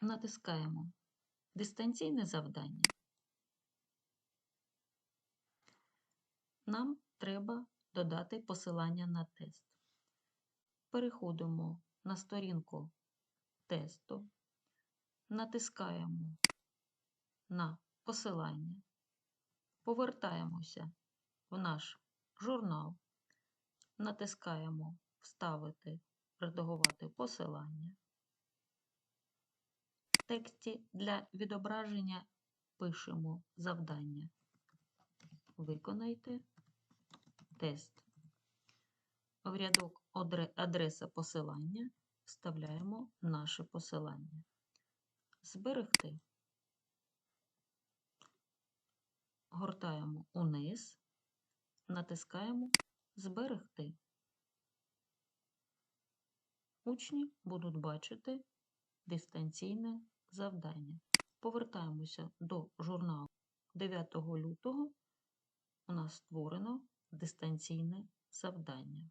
натискаємо дистанційне завдання. Нам треба додати посилання на тест. Переходимо на сторінку тесту, натискаємо на посилання, повертаємося в наш журнал, натискаємо Вставити, редагувати посилання. Тексті для відображення пишемо завдання. Виконайте тест. В рядок адреса посилання вставляємо наше посилання. Зберегти. Гортаємо униз, натискаємо Зберегти. Учні будуть бачити дистанційне завдання. Повертаємося до журналу 9 лютого. У нас створено дистанційне завдання.